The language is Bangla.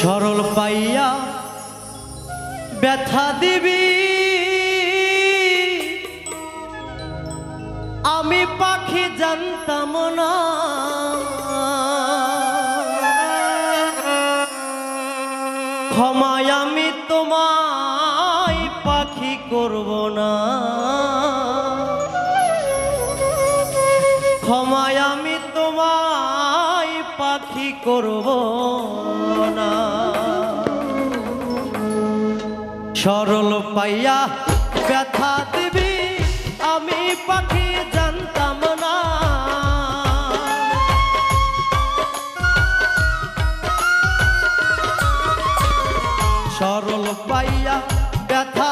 সরল পাইয়া ব্যথা দিবি। আমি পাখি জানতাম না। ক্ষমায় আমি তোমায় পাখি করব না। ক্ষমায় আমি পাখি করব না। সরল পাইয়া ব্যথা দিবি আমি পাখি জানতাম না। সরল পাইয়া ব্যথা